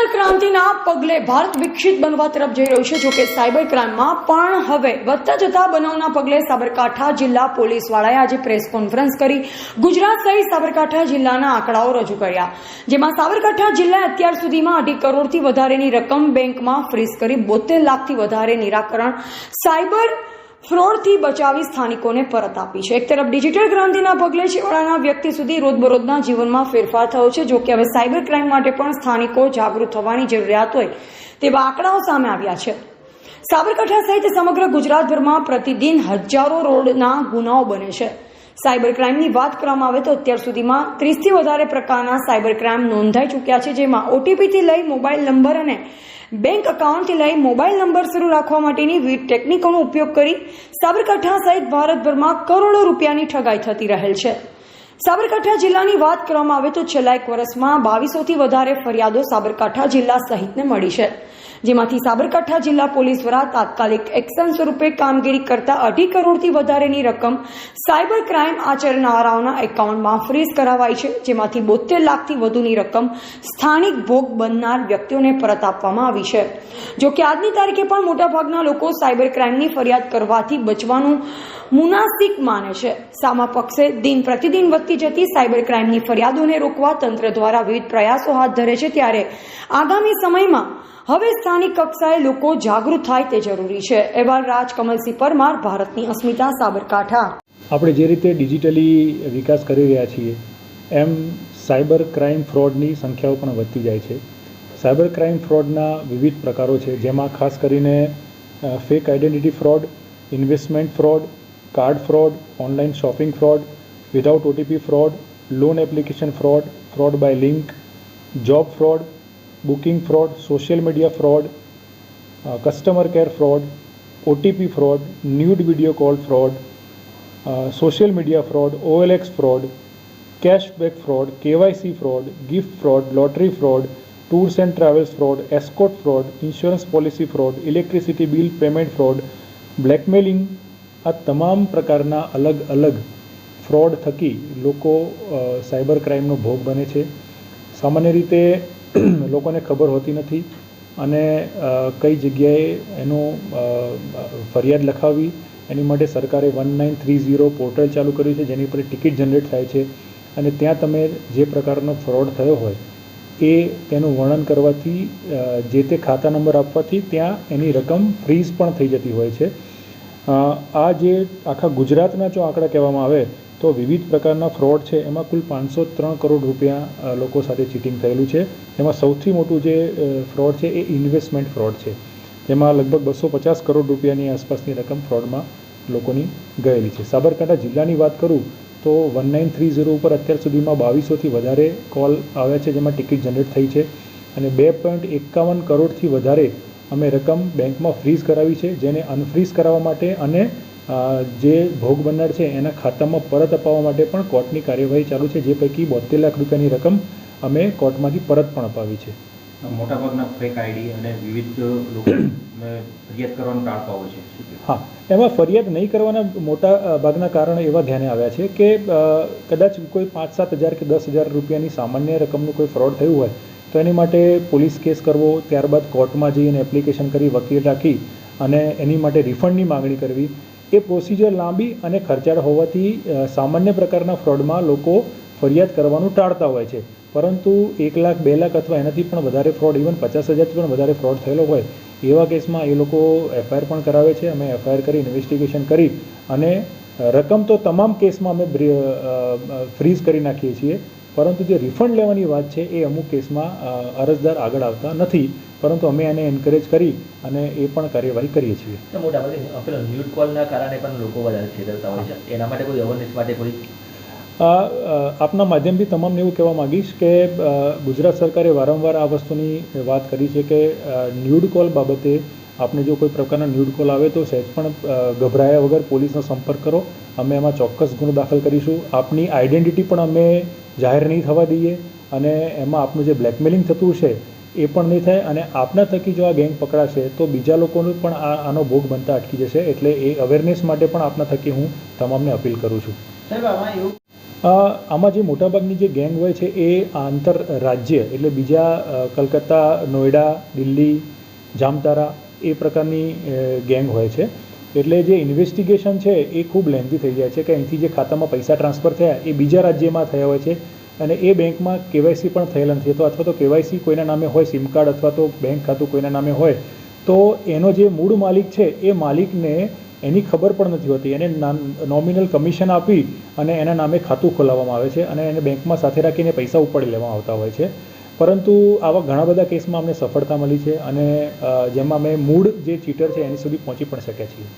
Digital ક્રાંતિના પગલે ભારત વિકસિત બનવા તરફ જઈ રહ્યું છે જોકે સાયબર ક્રાઇમમાં પણ હવે વધતા જતા બનાવના પગલે સાબરકાંઠા જિલ્લા પોલીસ વાળાએ આજે પ્રેસ કોન્ફરન્સ કરી, ગુજરાત સહિત સાબરકાંઠા જિલ્લાના આંકડાઓ રજૂ કર્યા. જેમાં સાબરકાંઠા જિલ્લાએ અત્યાર સુધીમાં અઢી કરોડથી વધારેની રકમ બેંકમાં ફ્રીઝ કરી બોતેર લાખથી વધારે નિરાકરણ, સાયબર ફ્રોડથી બચાવી સ્થાનિકોને પરત આપી છે. એક તરફ ડિજિટલ ક્રાંતિના પગલે છેવાડાના વ્યક્તિ સુધી રોજબરોજના જીવનમાં ફેરફાર થયો છે. જો કે હવે સાયબર ક્રાઇમ માટે પણ સ્થાનિકો જાગૃત થવાની જરૂરિયાત હોય તેવા આંકડાઓ સામે આવ્યા છે. સાબરકાંઠા સહિત સમગ્ર ગુજરાતભરમાં પ્રતિદિન હજારો રોડના ગુનાઓ બને છે. સાયબર ક્રાઇમની વાત કરવામાં આવે તો અત્યાર સુધીમાં ત્રીસથી વધારે પ્રકારના સાયબર ક્રાઇમ નોંધાઈ ચૂક્યા છે, જેમાં ઓટીપીથી લઈ મોબાઈલ નંબર અને બેંક એકાઉન્ટથી લઈ મોબાઈલ નંબર શરૂ રાખવા માટેની વિવિધ ટેકનિકોનો ઉપયોગ કરી સાબરકાંઠા સહિત ભારતભરમાં કરોડો રૂપિયાની ઠગાઈ થતી રહેલ છે. સાબરકાંઠા જિલ્લાની વાત કરવામાં આવે તો છેલ્લા એક વર્ષમાં બાવીસોથી વધારે ફરિયાદો સાબરકાંઠા જિલ્લા સહિતને મળી છે. જેમાંથી સાબરકાંઠા જિલ્લા પોલીસ દ્વારા તાત્કાલિક એક્શન સ્વરૂપે કામગીરી કરતા અઢી કરોડથી વધારેની રકમ સાયબર ક્રાઇમ આચરનારાઓના એકાઉન્ટમાં ફ્રીઝ કરાવાઈ છે, જેમાંથી બોતેર લાખથી વધુની રકમ સ્થાનિક ભોગ બનનાર વ્યક્તિઓને પરત આપવામાં આવી છે. જો આજની તારીખે પણ મોટાભાગના લોકો સાયબર ક્રાઇમની ફરિયાદ કરવાથી બચવાનું મુનાસિક માને છે. સામા પક્ષે દિન પ્રતિદિન વધતી જતી સાયબર ક્રાઇમની ફરિયાદોને રોકવા તંત્ર દ્વારા વિવિધ પ્રયાસો હાથ ધરે છે, ત્યારે આગામી સમયમાં હવે સ્થાનિક કક્ષાએ લોકો જાગૃત થાય તે જરૂરી છે. એવા રાજ કમલસિંહ પરમાર, ભારતની અસ્મિતા સાબરકાંઠા. આપણે જે રીતે ડિજિટલી વિકાસ કરી રહ્યા છીએ, એમ સાયબર ક્રાઇમ ફ્રોડની સંખ્યાઓ પણ વધતી જાય છે. સાયબર ક્રાઇમ ફ્રોડના વિવિધ પ્રકારો છે, જેમાં ખાસ કરીને fake identity fraud, investment fraud, card fraud online shopping fraud, without OTP fraud, loan application fraud fraud by link, job fraud booking fraud social media fraud customer care fraud OTP fraud nude video call fraud social media fraud OLX fraud cashback fraud KYC fraud gift fraud lottery fraud tours and travels fraud escort fraud insurance policy fraud electricity bill payment fraud blackmailing આ તમામ પ્રકારના અલગ અલગ fraud થકી લોકો cyber ક્રાઇમનો ભોગ બને છે. સામાન્ય રીતે લોકોને ખબર હોતી નથી અને કઈ જગ્યાએ એનું ફરિયાદ લખાવવી એની માટે સરકારે one nine three zero portal ચાલુ કર્યું છે, જેની પર ટિકિટ જનરેટ થાય છે. અને ત્યાં તમે જે પ્રકારનો ફ્રોડ થયો હોય, એ તેનું વર્ણન કરવાથી જે તે ખાતા નંબર આપવાથી ત્યાં એની રકમ ફ્રીઝ પણ થઈ જતી હોય છે. આ જે આખા ગુજરાતના જો આંકડા કહેવામાં આવે તો વિવિધ પ્રકારના ફ્રોડ છે. એમાં કુલ પાંચસો ત્રણ કરોડ રૂપિયા લોકો સાથે ચીટિંગ થયેલું છે. એમાં સૌથી મોટું જે ફ્રોડ છે એ ઇન્વેસ્ટમેન્ટ ફ્રોડ છે. જેમાં લગભગ બસો પચાસ કરોડ રૂપિયાની આસપાસની રકમ ફ્રોડમાં લોકોની ગયેલી છે. સાબરકાંઠા જિલ્લાની વાત કરું તો વન નાઇન થ્રી ઝીરો ઉપર અત્યાર સુધીમાં બાવીસોથી વધારે કોલ આવ્યા છે જેમાં ટિકિટ જનરેટ થઈ છે અને બે પોઈન્ટ એકાવન કરોડથી વધારે અમે રકમ બેંકમાં ફ્રીઝ કરાવી છે, જેને અનફ્રીઝ કરાવવા માટે અને જે ભોગ બનનાર છે એના ખાતામાં પરત અપાવવા માટે પણ કોર્ટની કાર્યવાહી ચાલુ છે. જે પૈકી બોતેર લાખ રૂપિયાની રકમ અમે કોર્ટમાંથી પરત પણ અપાવી છે. મોટાભાગના ફેક આઈડી અને વિવિધ લોકો ફરિયાદ કરવાનું ટાળતા હોય છે. હા એમાં ફરિયાદ નહીં કરવાના મોટા ભાગના કારણો એવા ધ્યાને આવ્યા છે કે કદાચ કોઈ પાંચ સાત હજાર કે દસ હજાર રૂપિયાની સામાન્ય રકમનું કોઈ ફ્રોડ થયું હોય તો એની માટે પોલીસ કેસ કરવો ત્યારબાદ કોર્ટમાં જઈને એપ્લિકેશન કરી વકીલ રાખી અને એની માટે રિફંડની માગણી કરવી એ પ્રોસિજર લાંબી અને ખર્ચાળ હોવાથી સામાન્ય પ્રકારના ફ્રોડમાં લોકો ફરિયાદ કરવાનું ટાળતા હોય છે. પરંતુ એક લાખ, બે લાખ અથવા એનાથી પણ વધારે ફ્રોડ ઇવન પચાસ હજારથી પણ વધારે ફ્રોડ થયેલો હોય, એવા કેસમાં એ લોકો એફઆઈઆર પણ કરાવે છે. અમે એફઆઈઆર કરી ઇન્વેસ્ટિગેશન કરી અને રકમ તો તમામ કેસમાં અમે ફ્રીઝ કરી નાખીએ છીએ. પરંતુ જે રિફંડ લેવાની વાત છે, એ અમુક કેસમાં અરજદાર આગળ આવતા નથી. પરંતુ અમે એને એન્કરેજ કરી અને એ પણ કાર્યવાહી કરીએ છીએ. મોટા ભાગે પેલો ન્યૂડ કોલના કારણે પણ લોકો વધારે છેતરતા હોય છે. એના માટે કોઈ અવેરનેસ માટે કોઈ? આપના માધ્યમથી તમામને એવું કહેવા માગીશ કે ગુજરાત સરકારે વારંવાર આ વસ્તુની વાત કરી છે કે ન્યૂડ કોલ બાબતે આપને જો કોઈ પ્રકારના ન્યૂડ કોલ આવે તો સહેજ પણ ગભરાયા વગર પોલીસનો સંપર્ક કરો. અમે એમાં ચોક્કસ ગુનો દાખલ કરીશું. આપની આઈડેન્ટિટી પણ અમે જાહેર નહીં થવા દઈએ અને એમાં આપનું જે બ્લેકમેલિંગ થતું છે એ પણ નહીં થાય અને આપના થકી જો આ ગેંગ પકડાશે તો બીજા લોકોનું પણ આ આનો ભોગ બનતા અટકી જશે. એટલે એ અવેરનેસ માટે પણ આપના થકી હું તમામને અપીલ કરું છું. આમાં જે મોટાભાગની જે ગેંગ હોય છે એ આંતર રાજ્ય એટલે બીજા કલકત્તા નોઈડા દિલ્હી જામતારા એ પ્રકારની ગેંગ હોય છે. એટલે જે ઇન્વેસ્ટિગેશન છે એ ખૂબ લેન્ધી થઈ જાય છે કે અહીંથી જે ખાતામાં પૈસા ટ્રાન્સફર થયા એ બીજા રાજ્યમાં થયા હોય છે. અને એ બેંકમાં કેવાયસી પણ થયેલા નથી. તો અથવા તો કેવાયસી કોઈના નામે હોય સિમ કાર્ડ અથવા તો બેંક ખાતું કોઈના નામે હોય, તો એનો જે મૂળ માલિક છે, એ માલિકને એની ખબર પણ નથી હોતી. એને નોમિનલ કમિશન આપી અને એના નામે ખાતું ખોલાવવામાં આવે છે અને એને બેંકમાં સાથે રાખીને પૈસા ઉપાડી લેવામાં આવતા હોય છે. પરંતુ આવા ઘણા બધા કેસમાં અમને સફળતા મળી છે અને જેમાં અમે મૂળ જે ચીટર છે એની સુધી પહોંચી પણ શક્યા છીએ.